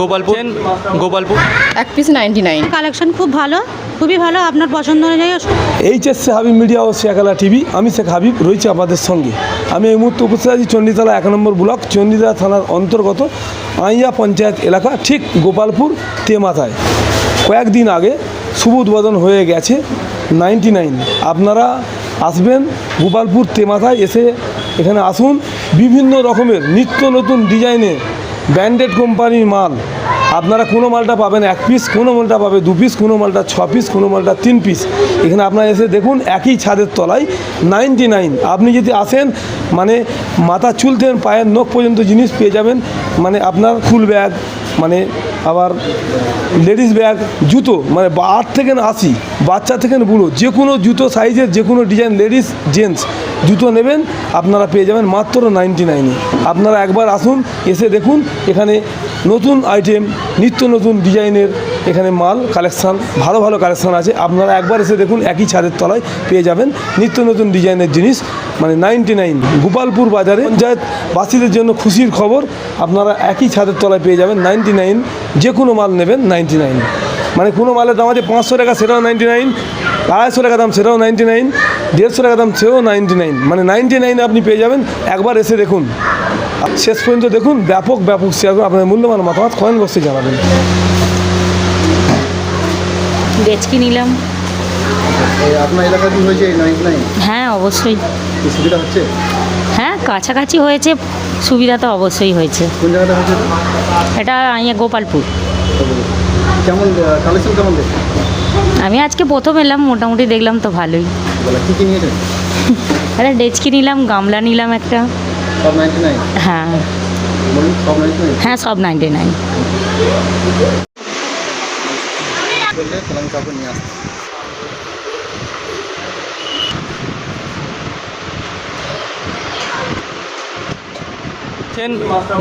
গোপালপুর গোপালপুর। এক piece ninety nine collection খুব ভালো খুবই ভালো আপনার পছন্দ অনুযায়ী এইচএসসি হাবিব মিডিয়া ও শেখালা টিভি আমি শেখ হাবিব রয়েছি আপনাদের সঙ্গে। আমি এই মুহূর্তে উপস্থিত আছি চণ্ডীতলা এক নম্বর ব্লক চণ্ডীতলা থানার অন্তর্গত আইয়া পঞ্চায়েত এলাকা ঠিক গোপালপুর তেমাথায়। কয়েকদিন আগে শুভ উদ্বোধন হয়ে গেছে নাইনটি নাইন আপনারা আসবেন গোপালপুর তেমাথায় এসে এখানে আসুন। বিভিন্ন রকমের নিত্য নতুন ডিজাইনের ব্র্যান্ডেড কোম্পানির মাল। আপনারা কোনো মালটা পাবেন, এক পিস কোনো মালটা পাবে, দু পিস কোনো মালটা, ছ পিস কোনো মালটা, তিন পিস এখানে আপনারা এসে দেখুন, একই ছাদের তলায় নাইনটি নাইন আপনি যদি আসেন মানে মাথা চুলতেন পায়ের নখ পর্যন্ত জিনিস পেয়ে যাবেন মানে আপনার ফুল ব্যাগ মানে আবার লেডিস ব্যাগ, জুতো মানে আট থেকে আশি, বাচ্চা থেকে বুড়ো, যে কোনো জুতো সাইজের, যে কোনো ডিজাইন লেডিস জেন্টস, জুতো নেবেন, আপনারা পেয়ে যাবেন মাত্র নাইনটি নাইনে আপনারা একবার আসুন, এসে দেখুন, এখানে নতুন আইটেম নিত্য নতুন ডিজাইনের এখানে মাল, কালেকশান, ভালো ভালো কালেকশান আছে। আপনারা একবার এসে দেখুন, একই ছাদের তলায় পেয়ে যাবেন। নিত্য নতুন ডিজাইনের জিনিস মানে নাইনটি নাইন গোপালপুর বাজারে পঞ্চায়েতবাসীদের জন্য খুশির খবর, আপনারা একই ছাদের তলায় পেয়ে যাবেন নাইনটি নাইন যে কোনো মাল নেবেন নাইনটি নাইন মানে কোনো মালের দাম আছে পাঁচশো টাকা, সেটাও নাইনটি নাইন আড়াইশো টাকা দাম, সেটাও নাইনটি নাইন দেড়শো টাকা দাম, সেও নাইনটি নাইন মানে নাইনটি নাইন আপনি পেয়ে যাবেন, একবার এসে দেখুন। শেষ পর্যন্ত দেখুন, ব্যাপক ব্যাপক শেয়ার আপনার মূল্যবান মতামত কমেন্ট বক্সে জানাবেন। ডেচকি নিলাম। আপনার হয়েছে হ্যাঁ অবশ্যই। সুবিধা হচ্ছে? হ্যাঁ কাছাকাছি হয়েছে সুবিধা তো অবশ্যই হয়েছে। এটা ইয়ে গোপালপুর। কেমন কালেকশন কেমন আমি আজকে প্রথম এলাম মোটামুটি দেখলাম তো ভালোই। একটা ডেচকি নিলাম গামলা নিলাম একটা। হ্যাঁ। হ্যাঁ সব নাইনটি নাইন। বললে তাহলে আমি নিয়ে আসতাম chain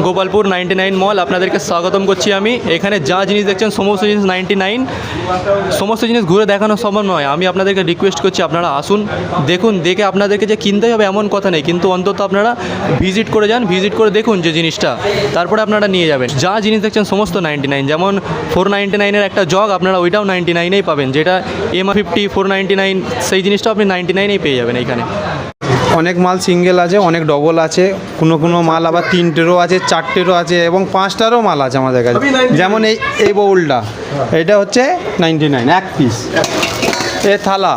Gopalpur ninety nine mall, আপনাদেরকে স্বাগতম করছি আমি। এখানে যা জিনিস দেখছেন, সমস্ত জিনিস নাইনটি নাইন। সমস্ত জিনিস ঘুরে দেখানো সম্ভব নয়। আমি আপনাদেরকে রিকোয়েস্ট করছি, আপনারা আসুন, দেখুন, দেখে আপনাদেরকে যে কিনতেই হবে এমন কথা নেই। কিন্তু অন্তত আপনারা ভিজিট করে যান ভিজিট করে দেখুন যে জিনিসটা। তারপরে আপনারা নিয়ে যাবেন। যা জিনিস দেখছেন, সমস্ত নাইনটি নাইন। যেমন ফোর নাইনটি নাইনের একটা জগ আপনারা ওইটাও নাইনটি নাইনেই পাবেন। যেটা M fifty four ninety nine সেই জিনিসটাও আপনি নাইনটি নাইনেই পেয়ে যাবেন এইখানে অনেক মাল সিঙ্গেল আছে অনেক ডবল আছে। কোনো কোনো মাল আবার তিনটেরও আছে চারটেরও আছে এবং পাঁচটারও মাল আছে আমাদের কাছে। যেমন এই এই বউলটা এটা হচ্ছে নাইনটি নাইন এক পিস এ থালা।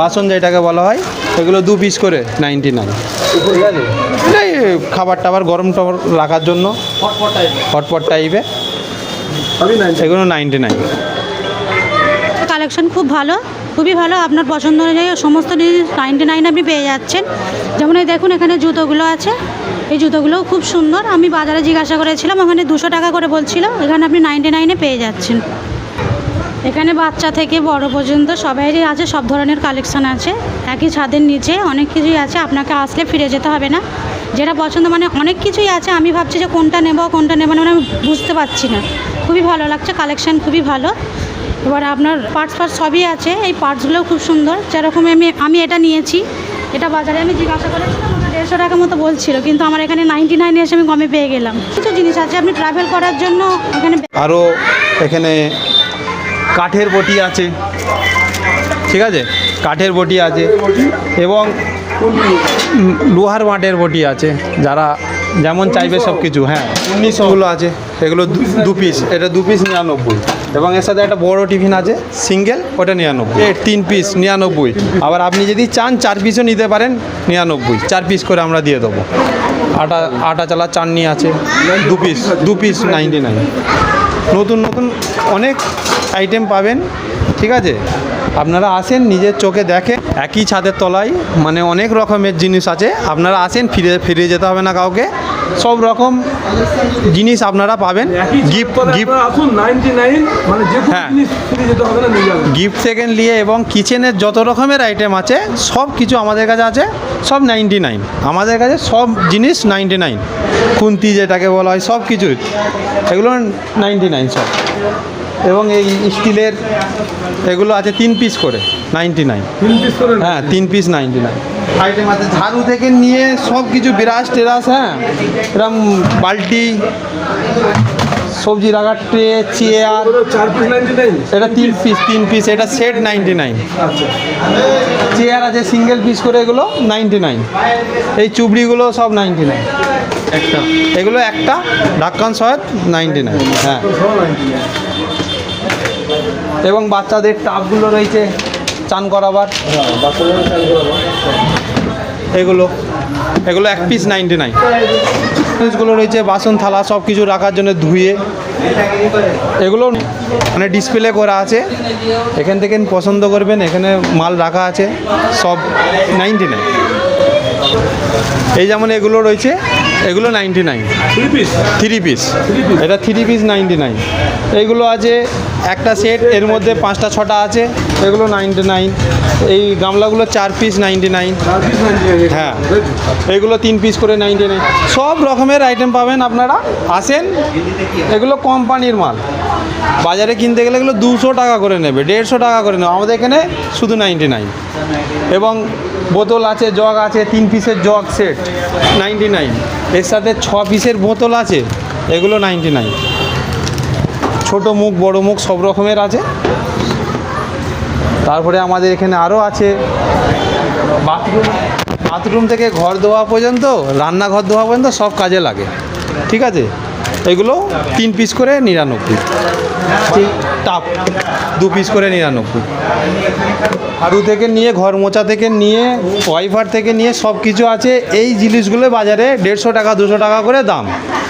বাসন যেটাকে বলা হয় এগুলো দু পিস করে নাইনটি নাইন এই খাবার টাবার গরম টবর রাখার জন্য। হটপট টাইপের এগুলো নাইনটি নাইন কালেকশন খুব ভালো। খুবই ভালো, আপনার পছন্দ অনুযায়ী সমস্ত জিনিস নাইনটি নাইন আপনি পেয়ে যাচ্ছেন। যেমন এই দেখুন, এখানে জুতোগুলো আছে। এই জুতোগুলোও খুব সুন্দর। আমি বাজারে জিজ্ঞাসা করেছিলাম, ওখানে দুশো টাকা করে বলছিল, এখানে আপনি নাইনটি নাইনে পেয়ে যাচ্ছেন। এখানে বাচ্চা থেকে বড় পর্যন্ত সবাইরই আছে, সব ধরনের কালেকশান আছে। একই ছাদের নিচে অনেক কিছুই আছে, আপনাকে আসলে ফিরে যেতে হবে না। যেটা পছন্দ মানে অনেক কিছুই আছে। আমি ভাবছি যে কোনটা নেব কোনটা নেব না মানে আমি বুঝতে পারছি না। খুবই ভালো লাগছে কালেকশান খুবই ভালো। এবার আপনার পার্টস ফার্টস সবই আছে এই পার্টসগুলোও খুব সুন্দর। যেরকম আমি আমি এটা নিয়েছি এটা বাজারে আমি জিজ্ঞাসা করেছিলাম ওটা দেড়শো টাকা মতো বলছিল কিন্তু আমার এখানে নাইনটি নাইন এসে আমি কমে পেয়ে গেলাম। কিছু জিনিস আছে আপনি ট্রাভেল করার জন্য এখানে আরও এখানে কাঠের বটি আছে। ঠিক আছে? কাঠের বটি আছে এবং লোহার মাটির বটি আছে যারা যেমন চাইবে সব কিছু হ্যাঁ উনিশশোগুলো আছে এগুলো দু- দু পিস এটা দু পিস নিরানব্বই। এবং এর সাথে একটা বড় টিফিন আছে সিঙ্গেল ওটা নিরানব্বই। তিন পিস নিরানব্বই। আবার আপনি যদি চান চার পিসও নিতে পারেন নিরানব্বই। চার পিস করে আমরা দিয়ে দেবো। আটা আটা চালা চাটনি আছে দু পিস দু পিস নাইনটি নাইন নতুন নতুন অনেক আইটেম পাবেন ঠিক আছে? আপনারা আসেন নিজের চোখে দেখে একই ছাদের তলায় মানে অনেক রকমের জিনিস আছে। আপনারা আসেন ফিরে ফিরে যেতে হবে না কাউকে। সব রকম জিনিস আপনারা পাবেন। গিফট গিফট মানে গিফট সেকেন্ড নিয়ে এবং কিচেনের যত রকমের আইটেম আছে সব কিছু আমাদের কাছে আছে সব নাইনটি নাইন আমাদের কাছে সব জিনিস নাইনটি নাইন খুন্তি যেটাকে বলা হয় সব কিছুই এগুলো নাইনটি নাইন সব। এবং এই স্টিলের এগুলো আছে তিন পিস করে নাইনটি নাইন তিন পিস করে হ্যাঁ তিন পিস নাইনটি নাইন আইটেম আছে ঝাড়ু থেকে নিয়ে সব কিছু বিরাস টেরাস হ্যাঁ? এরম বালতি সবজি রাখার ট্রে চেয়ার। এটা তিন পিস তিন পিস এটা সেট নাইনটি নাইন চেয়ার আছে সিঙ্গেল পিস করে এগুলো নাইনটি নাইন এই চুবড়িগুলো সব নাইনটি নাইন একটা। এগুলো একটা ঢাক্কান সহায়ত নাইনটি নাইন হ্যাঁ এবং বাচ্চাদের টাপগুলো রয়েছে চান করাবার। এগুলো এগুলো এক পিস নাইনটি নাইন পিসগুলো রয়েছে, বাসন, থালা সব কিছু রাখার জন্য ধুয়ে। এগুলো মানে ডিসপ্লে করা আছে। এখান থেকে পছন্দ করবেন, এখানে মাল রাখা আছে, সব নাইনটি নাইন এই যেমন এগুলো রয়েছে এগুলো ninety nine three piece three piece এটা থ্রি পিস নাইনটি নাইন এইগুলো আছে একটা সেট এর মধ্যে পাঁচটা ছটা আছে এগুলো নাইনটি নাইন এই গামলাগুলো চার পিস নাইনটি নাইন চার পিস নাইনটি নাইন হ্যাঁ। এগুলো তিন পিস করে নাইনটি নাইন সব রকমের আইটেম পাবেন আপনারা। আসেন এগুলো কোম্পানির মাল। বাজারে কিনতে গেলে এগুলো দুশো টাকা করে নেবে দেড়শো টাকা করে নেবে। আমাদের এখানে শুধু নাইনটি নাইন এবং বোতল আছে, জগ আছে, তিন পিসের জগ সেট নাইনটি নাইন এর সাথে ছ পিসের বোতল আছে, এগুলো নাইনটি নাইন ছোটো মুখ, বড় মুখ, সব রকমের আছে। তারপরে আমাদের এখানে আরও আছে। বাথরুম বাথরুম থেকে ঘর ধোয়া পর্যন্ত, রান্নাঘর ধোয়া পর্যন্ত সব কাজে লাগে। ঠিক আছে? এগুলো তিন পিস করে নিরানব্বই। ঠিক। টাপ। দু পিস করে নিরানব্বই। হাড়ু থেকে নিয়ে ঘর মোচা থেকে নিয়ে ওয়াইফার থেকে নিয়ে সব কিছু আছে। এই জিনিসগুলো বাজারে দেড়শো টাকা দুশো টাকা করে দাম।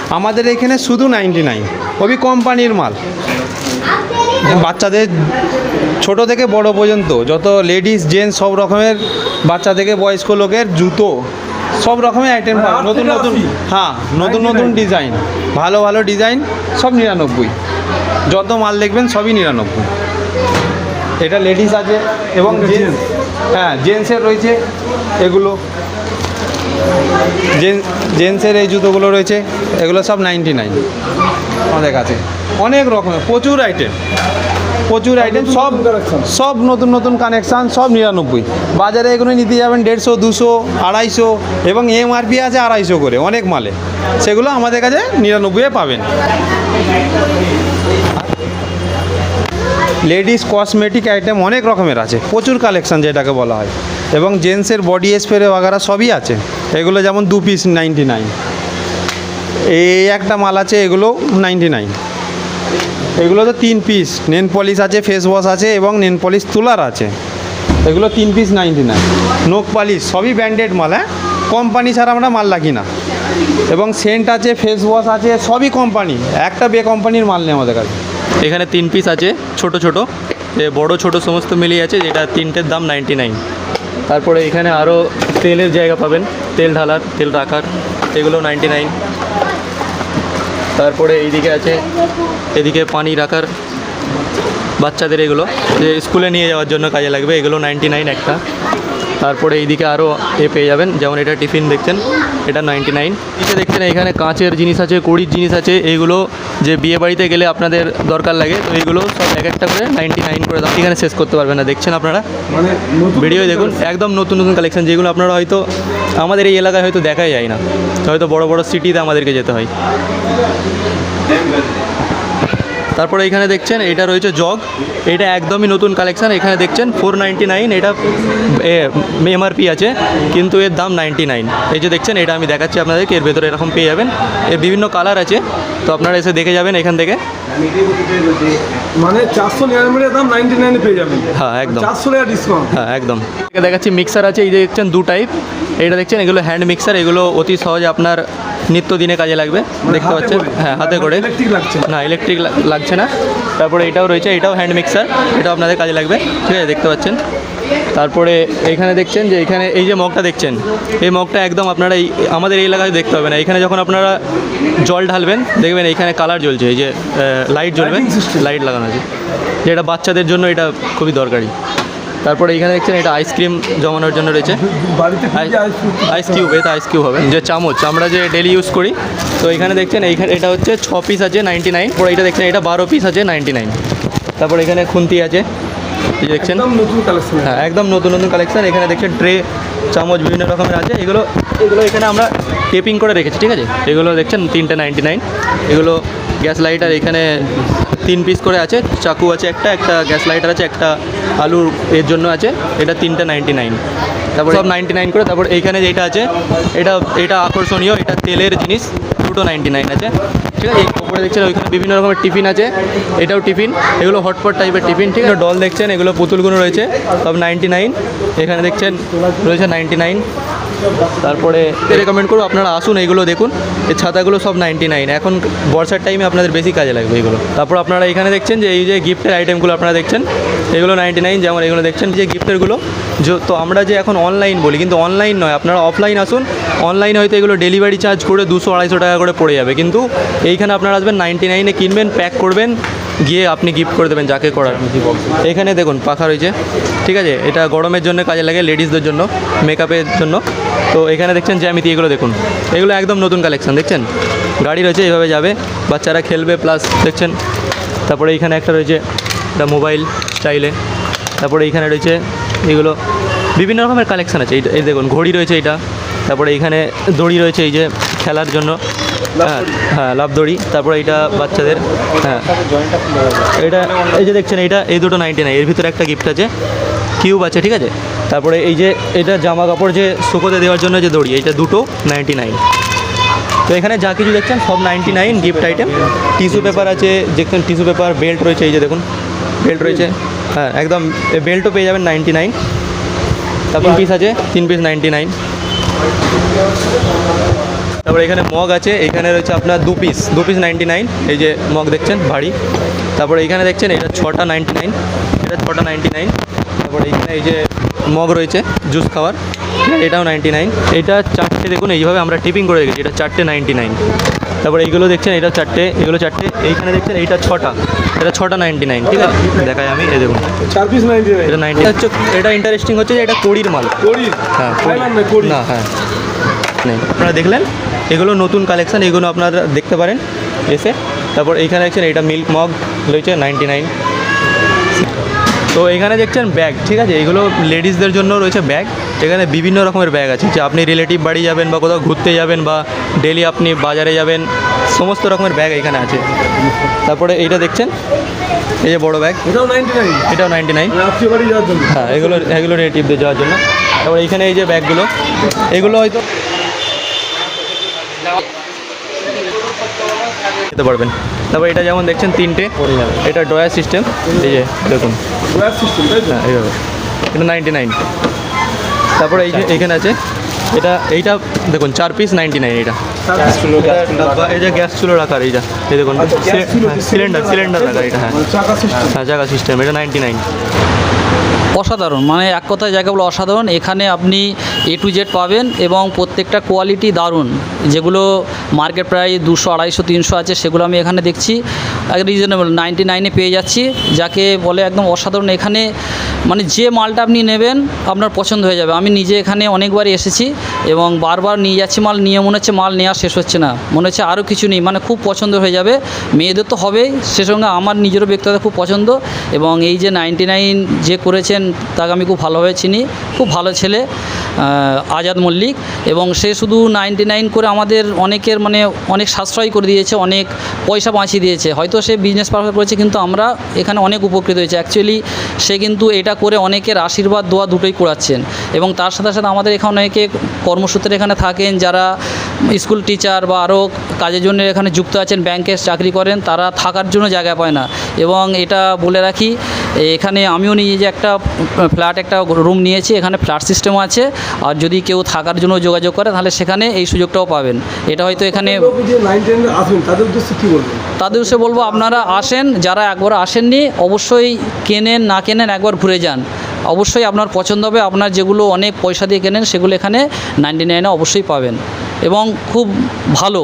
আমাদের এখানে শুধু নাইনটি নাইন ওবি কোম্পানির মাল। বাচ্চাদের ছোট থেকে বড় পর্যন্ত যত লেডিস জেন্টস সব রকমের বাচ্চা থেকে বয়স্ক লোকের জুতো সব রকমের আইটেম পাবে। নতুন নতুন হ্যাঁ নতুন নতুন ডিজাইন ভালো ভালো ডিজাইন সব নিরানব্বই। যত মাল দেখবেন সবই নিরানব্বই। এটা লেডিস আছে এবং জেন্টস হ্যাঁ জেন্টসের রয়েছে এগুলো। জেন- জেন্টসের এই জুতোগুলো রয়েছে এগুলো সব নাইনটি নাইন আমাদের কাছে। অনেক রকমের প্রচুর আইটেম প্রচুর আইটেম সব সব নতুন নতুন কানেকশান সব নিরানব্বই। বাজারে এগুলো নিতে যাবেন দেড়শো দুশো আড়াইশো এবং এমআরপি আছে আড়াইশো করে অনেক মালে। সেগুলো আমাদের কাছে নিরানব্বইয়ে পাবেন। লেডিস কসমেটিক আইটেম অনেক রকমের আছে প্রচুর কালেকশান যেটাকে বলা হয়। এবং জেন্টসের বডি স্প্রে বাগারা সবই আছে। এগুলো যেমন দু পিস নাইনটি নাইন এই একটা মাল আছে এগুলো নাইনটি নাইন এগুলো তো তিন পিস নেন পলিশ আছে ফেস ওয়াশ আছে এবং নেন পলিশ তুলার আছে। এগুলো তিন পিস নাইনটি নাইন নোক পালিশ সবই ব্র্যান্ডেড মাল হ্যাঁ? কোম্পানি ছাড়া আমরা মাল রাখি না। এবং সেন্ট আছে ফেস ওয়াশ আছে, সবই কোম্পানি একটা বে কোম্পানির মাল নেই আমাদের কাছে। এখানে তিন পিস আছে, ছোট ছোট। বড় ছোট সমস্ত মিলিয়ে আছে, যেটা তিনটের দাম নাইনটি নাইন তারপরে এখানে আরও তেলের জায়গা পাবেন। তেল ঢালার, তেল রাখার, এগুলো নাইনটি নাইন তারপরে এইদিকে আছে, এদিকে পানি রাখার বাচ্চাদের এগুলো, যে স্কুলে নিয়ে যাওয়ার জন্য কাজে লাগবে, এগুলো নাইনটি নাইন একটা। তারপরে এইদিকে আরও এ পেয়ে যাবেন। যেমন এটা টিফিন দেখছেন এটা নাইনটি নাইন নিচে দেখছেন এখানে কাঁচের জিনিস আছে কড়ির জিনিস আছে এইগুলো যে বিয়ে বাড়িতে গেলে আপনাদের দরকার লাগে তো এইগুলো সব এক একটা করে নাইনটি নাইন করে দাম এখানে শেষ করতে পারবেন না দেখছেন আপনারা? মানে ভিডিও দেখুন একদম নতুন নতুন কালেকশন যেগুলো আপনারা হয়তো আমাদের এই এলাকায় হয়তো দেখাই যায় না। হয়তো বড় বড় সিটিতে আমাদেরকে যেতে হয়। তারপরে এখানে দেখছেন, এটা রয়েছে জগ। এটা একদমই নতুন কালেকশান এখানে দেখছেন ফোর নাইন এটা এমআরপি আছে, কিন্তু এর দাম নাইনটি নাইন এই যে দেখছেন, এটা আমি দেখাচ্ছি আপনাদেরকে, এর ভেতরে এরকম পেয়ে যাবেন। এর বিভিন্ন কালার আছে, তো আপনারা এসে দেখে যাবেন এখান থেকে। মানে চারশো নিরানব্বই দাম নাইনটি নাইনে পেয়ে যাবেন। হ্যাঁ একদম। চারশো টাকা ডিসকাউন্ট হ্যাঁ একদম। এখানে দেখাচ্ছি মিক্সার আছে এই যে দেখছেন দু টাইপ এটা দেখছেন এগুলো হ্যান্ড মিক্সার এগুলো অতি সহজে আপনার নিত্যদিনে কাজে লাগবে। দেখতে পাচ্ছেন? হ্যাঁ হাতে করে। ইলেকট্রিক লাগছে। না। না ইলেকট্রিক লাগছে না। তারপরে এটাও রয়েছে এটাও হ্যান্ড মিক্সার এটাও আপনাদের কাজে লাগবে। ঠিক আছে দেখতে পাচ্ছেন? তারপরে এইখানে দেখছেন যে এখানে এই যে মগটা দেখছেন এই মগটা একদম আপনারা এই আমাদের এই এলাকায় দেখতে হবে না এখানে যখন আপনারা জল ঢালবেন দেখবেন এইখানে কালার জ্বলছে এই যে লাইট জ্বলবে Lighting system। লাইট লাগানো আছে। যেটা বাচ্চাদের জন্য এটা খুবই দরকারি। তারপরে এখানে দেখছেন এটা আইসক্রিম জমানোর জন্য রয়েছে। আইস কিউব এটা আইস কিউব হবে। যে চামচ আমরা যে ডেলি ইউজ করি তো এখানে দেখছেন এইখানে এটা হচ্ছে ছ পিস আছে নাইনটি নাইন পরে এটা দেখছেন এটা বারো পিস আছে নাইনটি নাইন তারপর এখানে খুন্তি আছে। দেখছেন? একদম নতুন কালেকশন হ্যাঁ একদম নতুন নতুন কালেকশন এখানে দেখছেন ট্রে চামচ বিভিন্ন রকমের আছে। এগুলো এগুলো এখানে আমরা টেপিং করে রেখেছি ঠিক আছে? এগুলো দেখছেন তিনটে নাইনটি নাইন এগুলো গ্যাস লাইটার এখানে তিন পিস করে আছে। চাকু আছে একটা একটা গ্যাস লাইটার আছে একটা আলুর এর জন্য আছে। এটা তিনটে নাইনটি নাইন তারপর সব নাইনটি নাইন করে তারপর এইখানে যেটা আছে এটা এটা আকর্ষণীয় এটা তেলের জিনিস দুটো নাইনটি নাইন আছে। ঠিক আছে? এই দেখছেন ওইখানে বিভিন্ন রকমের টিফিন আছে। এটাও টিফিন। এগুলো হটপট টাইপের টিফিন, ঠিক আছে? ডল দেখছেন, এগুলো পুতুলগুলো রয়েছে, সব নাইনটি নাইন এখানে দেখছেন, রয়েছে নাইনটি নাইন তারপরে রেকমেন্ড করব, আপনারা আসুন, এইগুলো দেখুন। এই ছাতাগুলো সব নাইনটি নাইন এখন বর্ষার টাইমে আপনাদের বেশি কাজে লাগবে এগুলো তারপর আপনারা এখানে দেখছেন যে, এই যে গিফটের আইটেমগুলো আপনারা দেখছেন, এগুলো নাইনটি নাইন যেমন এগুলো দেখছেন যে গিফটেরগুলো তো আমরা যে এখন অনলাইন বলি, কিন্তু অনলাইন নয়, আপনারা অফলাইন আসুন অনলাইন হয়তো এগুলো ডেলিভারি চার্জ করে দুশো, আড়াইশো টাকা করে পড়ে যাবে। কিন্তু এইখানে আপনারা আসবেন নাইনটি নাইনে কিনবেন প্যাক করবেন গিয়ে আপনি গিফট করে দেবেন, যাকে করার। এখানে দেখুন, পাখা রয়েছে। ঠিক আছে? এটা গরমের জন্য কাজে লাগে লেডিসদের জন্য মেকআপের জন্য। তো এখানে দেখছেন জ্যামিতি, এগুলো দেখুন। এগুলো একদম নতুন কালেকশন দেখছেন? গাড়ি রয়েছে এইভাবে যাবে। বাচ্চারা খেলবে প্লাস দেখছেন, তারপরে এইখানে একটা রয়েছে, এটা মোবাইল স্টাইলে তারপরে এইখানে রয়েছে, এগুলো বিভিন্ন রকমের কালেকশান আছে। এই দেখুন, ঘড়ি রয়েছে এটা। তারপরে এইখানে দড়ি রয়েছে, এই যে খেলার জন্য। হ্যাঁ হ্যাঁ লাভ দড়ি তারপরে এইটা বাচ্চাদের হ্যাঁ। এটা, এই যে দেখছেন, এইটা, এই দুটো নাইনটি নাইন এর ভিতরে একটা গিফট আছে কিউব আছে, ঠিক আছে? তারপরে এই যে, এটা জামা কাপড় যে শুকোতে দেওয়ার জন্য যে দড়ি, এইটা দুটো নাইনটি নাইন তো এখানে যা কিছু দেখছেন, সব ninety nine gift item tissue paper আছে, দেখছেন টিস্যু পেপার বেল্ট রয়েছে, এই যে দেখুন বেল্ট রয়েছে। হ্যাঁ একদম বেল্টও পেয়ে যাবেন নাইনটি নাইন তারপর পিস আছে, তিন পিস নাইনটি নাইন তারপরে এখানে মগ আছে এখানে রয়েছে আপনার দু পিস দু পিস নাইনটি নাইন এই যে মগ দেখছেন ভারী। তারপরে এখানে দেখছেন এটা ছটা নাইনটি নাইন এটা ছটা নাইনটি নাইন তারপরে এখানে এই যে মগ রয়েছে জুস খাওয়ার এটাও নাইনটি নাইন এটা চারটে দেখুন এইভাবে আমরা টিপিং করে রেখেছি এটা চারটে নাইনটি নাইন তারপরে এইগুলো দেখছেন এটা চারটে এগুলো চারটে এইখানে দেখছেন এইটা ছটা এটা ছটা নাইনটি নাইন ঠিক আছে? দেখাই আমি এই দেখুন। চার পিস নাইনটি এটা নাইনটি হচ্ছে এটা ইন্টারেস্টিং হচ্ছে যে এটা কোড়ির মাল। করি হ্যাঁ না, না হ্যাঁ। নেই আপনারা দেখলেন? এগুলো নতুন কালেকশান এগুলো আপনারা দেখতে পারেন এসে। তারপর এইখানে দেখছেন এটা মিল্ক মগ রয়েছে নাইনটি নাইন তো এখানে দেখছেন ব্যাগ ঠিক আছে? এগুলো লেডিসদের জন্য রয়েছে ব্যাগ এখানে বিভিন্ন রকমের ব্যাগ আছে। যে আপনি রিলেটিভ বাড়ি যাবেন বা কোথাও ঘুরতে যাবেন বা ডেলি আপনি বাজারে যাবেন সমস্ত রকমের ব্যাগ এখানে আছে। তারপরে এইটা দেখছেন এই যে বড় ব্যাগ এটাও নাইনটি নাইন এটাও নাইনটি নাইন বাড়ি যাওয়ার জন্য। হ্যাঁ এগুলো এগুলো রিলেটিভদের যাওয়ার জন্য। তারপর এইখানে এই যে ব্যাগগুলো এগুলো হয়তো যেতে পারবেন। তারপর এটা যেমন দেখছেন তিনটে এটা ডয়ার সিস্টেম। এই যে দেখুন। সিস্টেম হ্যাঁ এইভাবে। এটা নাইনটি নাইন তারপর এই যে এইখানে আছে এটা এইটা দেখুন চার পিস নাইনটি নাইন এটা এই যে গ্যাস চুলো রাখার এইটা এই দেখুন সিলিন্ডার সিলিন্ডার রাখার এটা হ্যাঁ। হ্যাঁ জায়গা সিস্টেম এটা নাইনটি নাইন অসাধারণ। মানে এক কথায় জায়গা বলে অসাধারণ, এখানে আপনি এ টু জেড পাবেন এবং প্রত্যেকটা কোয়ালিটি দারুণ। যেগুলো মার্কেট প্রায় দুশো, আড়াইশো, তিনশো আছে, সেগুলো আমি এখানে দেখছি। এক রিজনেবল নাইনটি নাইনে পেয়ে যাচ্ছি। যাকে বলে একদম অসাধারণ, এখানে মানে যে মালটা আপনি নেবেন, আপনার পছন্দ হয়ে যাবে। আমি নিজে এখানে অনেকবারই এসেছি এবং বারবার নিয়ে যাচ্ছি মাল, নিয়ে মনে হচ্ছে মাল নেওয়া শেষ হচ্ছে না। মনে হচ্ছে আরও কিছু নেই মানে খুব পছন্দ হয়ে যাবে। মেয়েদের তো হবেই, সে সঙ্গে আমার নিজেরও ব্যক্তিগত খুব পছন্দ এবং এই যে নাইনটি নাইন যে করেছেন তাকে আমি খুব ভালোভাবে চিনি, খুব ভালো ছেলে আজাদ মল্লিক। এবং সে শুধু নাইনটি নাইন করে আমাদের অনেকের মানে অনেক সাশ্রয় করে দিয়েছে, অনেক পয়সা বাঁচিয়ে দিয়েছে। হয়তো সে বিজনেস পারপাস করেছে, কিন্তু আমরা এখানে অনেক উপকৃত হয়েছে। অ্যাকচুয়ালি সে কিন্তু এটা করে অনেকের আশীর্বাদ, দোয়া দুটোই করাচ্ছেন এবং তার সাথে সাথে আমাদের এখানে অনেকে কর্মসূত্রে এখানে থাকেন, যারা স্কুল টিচার বা আরও কাজের জন্য এখানে যুক্ত আছেন ব্যাংকে চাকরি করেন, তারা থাকার জন্য জায়গা পায় না। এবং এটা বলে রাখি এখানে আমিও নিজে যে একটা ফ্ল্যাট একটা রুম নিয়েছি এখানে ফ্ল্যাট সিস্টেম আছে আর যদি কেউ থাকার জন্য যোগাযোগ করে তাহলে সেখানে এই সুযোগটাও পাবেন। এটা হয়তো এখানে তাদের উদ্দেশ্যে বলব আপনারা আসেন যারা একবার আসেননি অবশ্যই কেনেন না কেনেন একবার ঘুরে যান। অবশ্যই আপনার পছন্দ হবে আপনার যেগুলো অনেক পয়সা দিয়ে কেনেন সেগুলো এখানে নাইনটি নাইনে অবশ্যই পাবেন। এবং খুব ভালো